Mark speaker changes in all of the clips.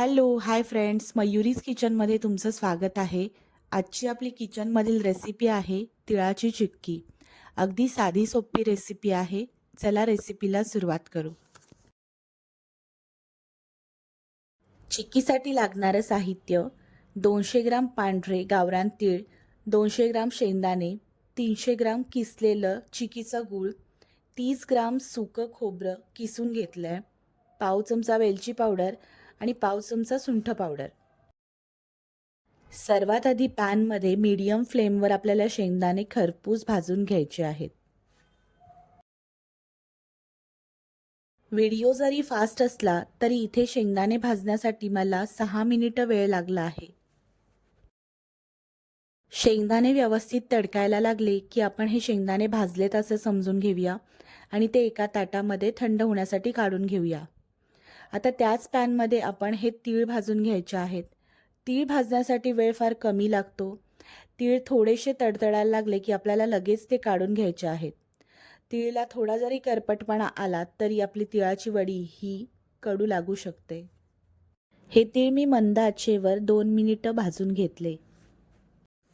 Speaker 1: Hello hi friends. मयुरीज किचनमध्ये तुमचं स्वागत आहे. आजची आपली किचनमधील रेसिपी आहे तिळाची चिक्की. अगदी साधी सोपी रेसिपी आहे. चला रेसिपीला सुरुवात करू. चिक्कीसाठी लागणारं साहित्य दोनशे ग्राम पांढरे गावरान तीळ दोनशे ग्राम शेंगदाणे तीनशे ग्राम किसलेलं चिकीचं गूळ तीस ग्राम सुकं खोबरं किसून घेतलं आहे पाव चमचा वेलची पावडर आणि पाव चमचा सुंठ पावडर. सर्वात आधी पॅनमध्ये मीडियम फ्लेमवर आपल्याला शेंगदाणे खरपूस भाजून घ्यायचे आहेत. व्हिडिओ जरी फास्ट असला तरी इथे शेंगदाणे भाजण्यासाठी मला सहा मिनिटं वेळ लागला आहे. शेंगदाणे व्यवस्थित तडकायला लागले की आपण हे शेंगदाणे भाजलेत असं समजून घेऊया आणि ते एका ताटामध्ये थंड होण्यासाठी काढून घेऊया. आता त्याच पॅनमध्ये आपण हे तीळ भाजून घ्यायचे आहेत. तीळ भाजण्यासाठी वेळ फार कमी लागतो. तीळ थोडेसे तडतडायला लागले की आपल्याला लगेच ते काढून घ्यायचे आहेत. तिळला थोडा जरी करपटपणा आला तरी आपली तिळाची वडी ही कडू लागू शकते. हे तीळ मी मंद आचेवर दोन मिनिटं भाजून घेतले.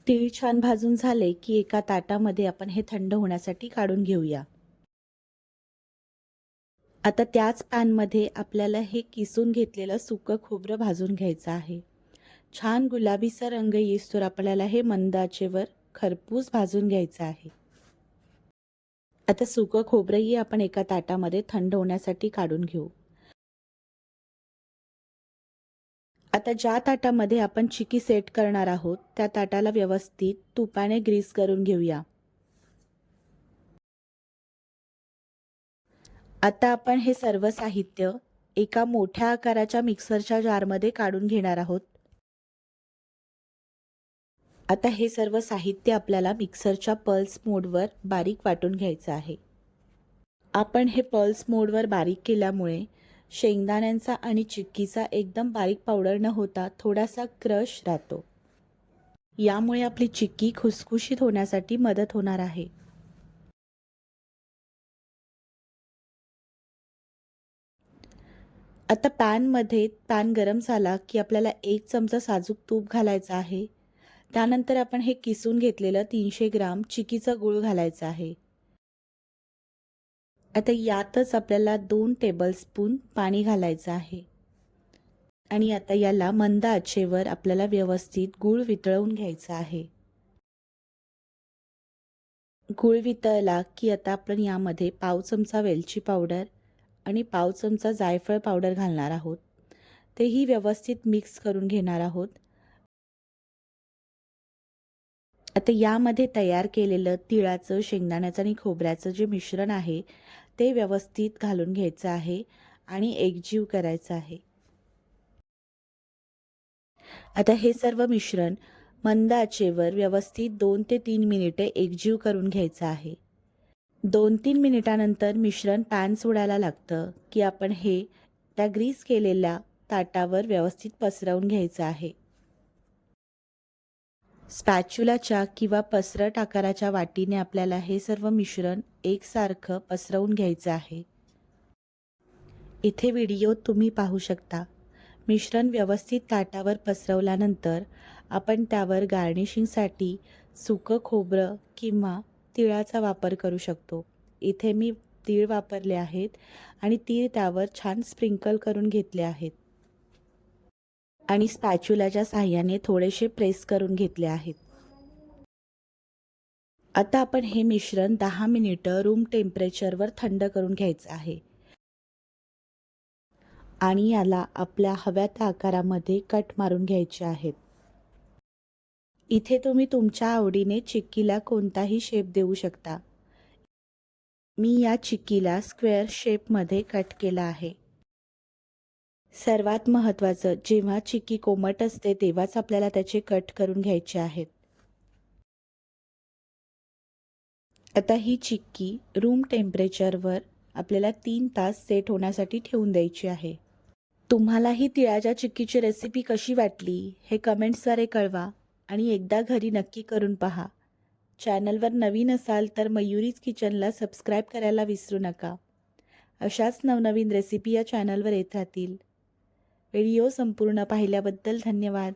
Speaker 1: तीळ छान भाजून झाले की एका ताटामध्ये आपण हे थंड होण्यासाठी काढून घेऊया. आता त्याच पॅनमध्ये आपल्याला हे किसून घेतलेलं सुकं खोबरं भाजून घ्यायचं आहे. छान गुलाबीचा रंग येईस्तोवर आपल्याला हे मंद आचेवर खरपूस भाजून घ्यायचं आहे. आता सुकं खोबरंही आपण एका ताटामध्ये थंड होण्यासाठी काढून घेऊ. आता ज्या ताटामध्ये आपण चिकी सेट करणार आहोत त्या ताटाला व्यवस्थित तुपाने ग्रीस करून घेऊया. आता आपण हे सर्व साहित्य एका मोठ्या आकाराच्या मिक्सरच्या जारमध्ये काढून घेणार आहोत. आता हे सर्व साहित्य आपल्याला मिक्सरच्या पल्स मोडवर बारीक वाटून घ्यायचं आहे. आपण हे पल्स मोडवर बारीक केल्यामुळे शेंगदाण्यांचा आणि चिक्कीचा एकदम बारीक पावडर न होता थोडासा क्रश राहतो. यामुळे आपली चिक्की खुसखुशीत होण्यासाठी मदत होणार आहे. आता पॅनमध्ये पॅन गरम झाला की आपल्याला एक चमचा साजूक तूप घालायचं आहे. त्यानंतर आपण हे किसून घेतलेलं तीनशे ग्राम चिकीचं गूळ घालायचं आहे. आता यातच आपल्याला दोन टेबलस्पून पाणी घालायचं आहे. आणि आता याला मंद आचेवर आपल्याला व्यवस्थित गूळ वितळवून घ्यायचा आहे. गूळ वितळला की आता आपण यामध्ये पाव चमचा वेलची पावडर आणि पाव चमचा जायफळ पावडर घालणार आहोत. तेही व्यवस्थित मिक्स करून घेणार आहोत. आता यामध्ये तयार केलेलं तिळाचं शेंगदाण्याचं आणि खोबऱ्याचं जे मिश्रण आहे ते व्यवस्थित घालून घ्यायचं आहे आणि एकजीव करायचं आहे. आता हे सर्व मिश्रण मंद आचेवर व्यवस्थित दोन ते तीन मिनिटे एकजीव करून घ्यायचं आहे. दोन तीन मिनिटानंतर मिश्रण पॅन सोडायला लागतं की आपण हे त्या ग्रीस केलेल्या ताटावर व्यवस्थित पसरवून घ्यायचं आहे. स्पॅच्युलाच्या किंवा पसरट आकाराच्या वाटीने आपल्याला हे सर्व मिश्रण एकसारखं पसरवून घ्यायचं आहे. इथे व्हिडिओ तुम्ही पाहू शकता. मिश्रण व्यवस्थित ताटावर पसरवल्यानंतर आपण त्यावर गार्निशिंगसाठी सुकं खोबरं किंवा तिळाचा वापर करू शकतो. इथे मी तीळ वापरले आहेत आणि तीळ त्यावर छान स्प्रिंकल करून घेतले आहेत. आणि स्पॅच्युलाच्या साह्याने थोडेसे प्रेस करून घेतले आहेत. आता आपण हे मिश्रण दहा मिनिटं रूम टेम्परेचरवर थंड करून घ्यायचं आहे. आणि याला आपल्या हव्या त्या आकारामध्ये कट मारून घ्यायचे आहेत. इथे तुम्ही तुमच्या आवडीने चिक्कीला कोणताही शेप देऊ शकता. मी या चिक्कीला स्क्वेअर शेपमध्ये कट केला आहे. सर्वात महत्त्वाचं जेव्हा चिक्की कोमट असते तेव्हाच आपल्याला त्याचे कट करून घ्यायचे आहेत. आता ही चिक्की रूम टेम्परेचरवर आपल्याला तीन तास सेट होण्यासाठी ठेवून द्यायची आहे. तुम्हालाही तिळाच्या चिक्कीची रेसिपी कशी वाटली हे कमेंट्सद्वारे कळवा. आणि एकदा घरी नक्की करून पहा. चॅनलवर नवीन असाल तर मयुरीज किचनला सबस्क्राईब करायला विसरू नका. अशाच नवनवीन रेसिपी या चॅनलवर येत राहतील. व्हिडिओ संपूर्ण पाहिल्याबद्दल धन्यवाद.